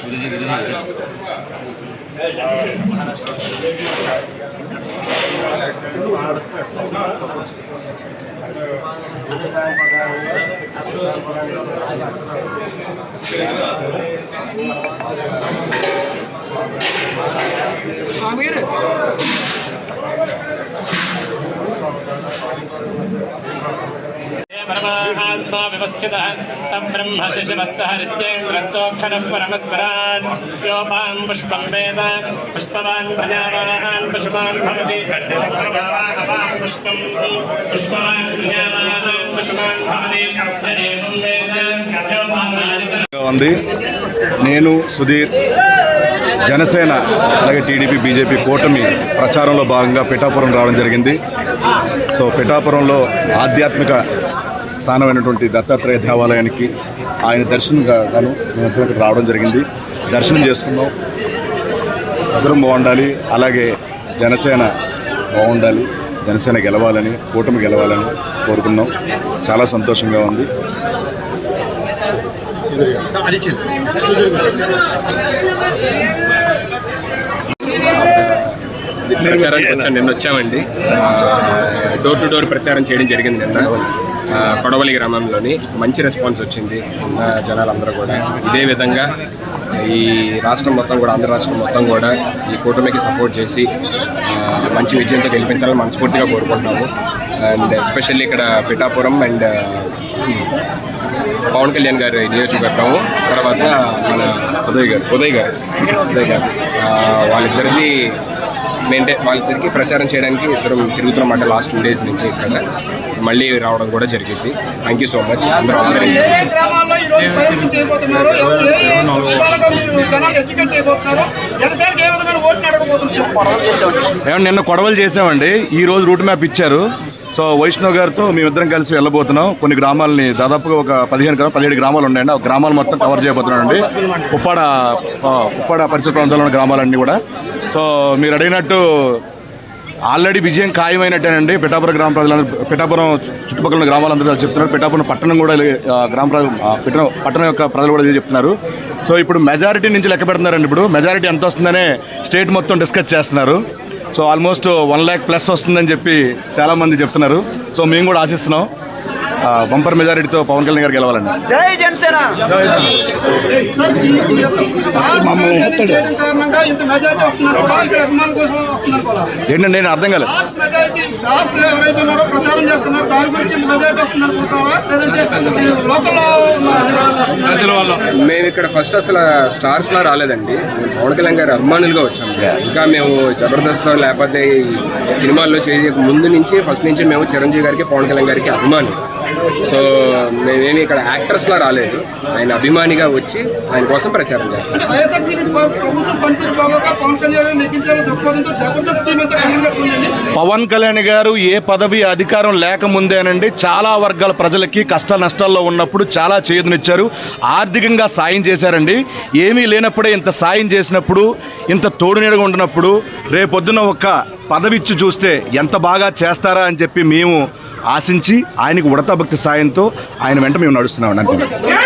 Guruji Guruji Amir. परमात्मा व्यवस्थितः सब्रह्म शिशिवः सह हरिश्चेन्द्रस्सोक्षणः परमस्वरान् योपां पुष्पं वेद पुष्पवान् प्रजावान् पशुमान् भवति चन्द्रभावान् पुष्पं पुष्पवान् प्रजावान् पशुमान् भवति स एवं वेद योपान् ఉంది నేను సుధీర్ జనసేన అలాగే టీడీపీ బీజేపీ కూటమి ప్రచారంలో భాగంగా పిఠాపురం రావడం జరిగింది సో పిఠాపురంలో ఆధ్యాత్మిక స్థానమైనటువంటి దత్తాత్రేయ దేవాలయానికి ఆయన దర్శనం గాను రావడం జరిగింది. దర్శనం చేసుకున్నాం. అందరం బాగుండాలి. అలాగే జనసేన బాగుండాలి. జనసేన గెలవాలని కూటమి గెలవాలని కోరుకున్నాం. చాలా సంతోషంగా ఉంది. ప్రచారానికి వచ్చాను నిన్న వచ్చామండి డోర్ టు డోర్ ప్రచారం చేయడం జరిగింది నిన్న. కొడవలి గ్రామంలోని మంచి రెస్పాన్స్ వచ్చింది జనాలందరూ కూడా. ఇదే విధంగా ఈ రాష్ట్రం మొత్తం కూడా ఆంధ్ర రాష్ట్రం మొత్తం కూడా ఈ కూటమికి సపోర్ట్ చేసి మంచి విజయంతో గెలిపించాలని మనస్ఫూర్తిగా కోరుకుంటున్నాము. అండ్ ఎస్పెషల్లీ ఇక్కడ పిఠాపురం అండ్ పవన్ కళ్యాణ్ గారి నియోజకవర్గం తర్వాత మన ఉదయ్ గారు. ఉదయ్ గారు. ఉదయ్ గారు. ఆ, వాళ్ళిద్దరిది మెయింటైన్ వాళ్ళిద్దరికి ప్రచారం చేయడానికి ఇద్దరం తిరుగుతున్నాం అంటే లాస్ట్ టూ డేస్ నుంచి ఇక్కడ. మళ్ళీ రావడం కూడా జరిగింది. థ్యాంక్ యూ సో మచ్ అందరూ ఆదరించి నిన్న కొడవలు చేసామండి. ఈ రోజు రూట్ మ్యాప్ ఇచ్చారు. సో వైష్ణవ్ గారితో మేమిద్దరం కలిసి వెళ్ళబోతున్నాం. కొన్ని గ్రామాలని దాదాపుగా ఒక పదిహేను గ్రామాలు పదిహేడు గ్రామాలు ఉన్నాయండి. ఆ గ్రామాలు మొత్తం కవర్ చేయబోతున్నామండి. ఉప్పాడ ఉప్పాడ పరిసర ప్రాంతాల్లో ఉన్న గ్రామాలన్నీ కూడా. సో మీరు అడిగినట్టు ఆల్రెడీ విజయం ఖాయమైనట్టేనండి. పిఠాపురం గ్రామ ప్రజలందరూ పిఠాపురం చుట్టుపక్కల గ్రామాలందరూ చెప్తున్నారు. పిఠాపురం పట్టణం కూడా గ్రామ ప్రజలు పట్టణం యొక్క ప్రజలు కూడా చెప్తున్నారు. సో ఇప్పుడు మెజారిటీ నుంచి లెక్క పెడుతున్నారండి ఇప్పుడు. మెజారిటీ ఎంత వస్తుందనే స్టేట్ మొత్తం డిస్కస్ చేస్తున్నారు. So almost one lakh plus వస్తుందని చెప్పి చాలామంది చెప్తున్నారు. సో మేము కూడా ఆశిస్తున్నాం. బంపర్ మెజారిటీతో పవన్ కళ్యాణ్ గారు గెలవాలండి. జై జనసేన. అభిమానుల ఏంటండి నేను అర్థం కాలేదు. మేము ఇక్కడ ఫస్ట్ అసలు స్టార్స్ లా రాలేదండి. మేము పవన్ కళ్యాణ్ గారి అభిమానులుగా వచ్చాము. ఇంకా మేము జబర్దస్త్ లేకపోతే ఈ సినిమాల్లో చేసే ముందు నుంచి ఫస్ట్ నుంచి మేము చిరంజీవి గారికి పవన్ కళ్యాణ్ గారికి అభిమాని సో మేమేమి ఇక్కడ యాక్టర్స్ లా రాలేదు. ఆయన అభిమానిగా వచ్చి ఆయన కోసం ప్రచారం చేస్తాం వైఎస్ఆర్సీపీ ప్రభుత్వం పనితీరు బాగోగా పవన్ కళ్యాణ్ గారు ఏ పదవి అధికారం లేకముందేనండి చాలా వర్గాల ప్రజలకి కష్ట నష్టాల్లో ఉన్నప్పుడు చాలా చేదునిచ్చారు. ఆర్థికంగా సాయం చేశారండి. ఏమీ లేనప్పుడే ఇంత సాయం చేసినప్పుడు ఇంత తోడునీడగా ఉండినప్పుడు రేపొద్దున ఒక పదవి ఇచ్చి చూస్తే ఎంత బాగా చేస్తారా అని చెప్పి మేము ఆశించి ఆయనకు ఉడతా భక్తి సాయంతో ఆయన వెంట మేము నడుస్తున్నాం. అంతే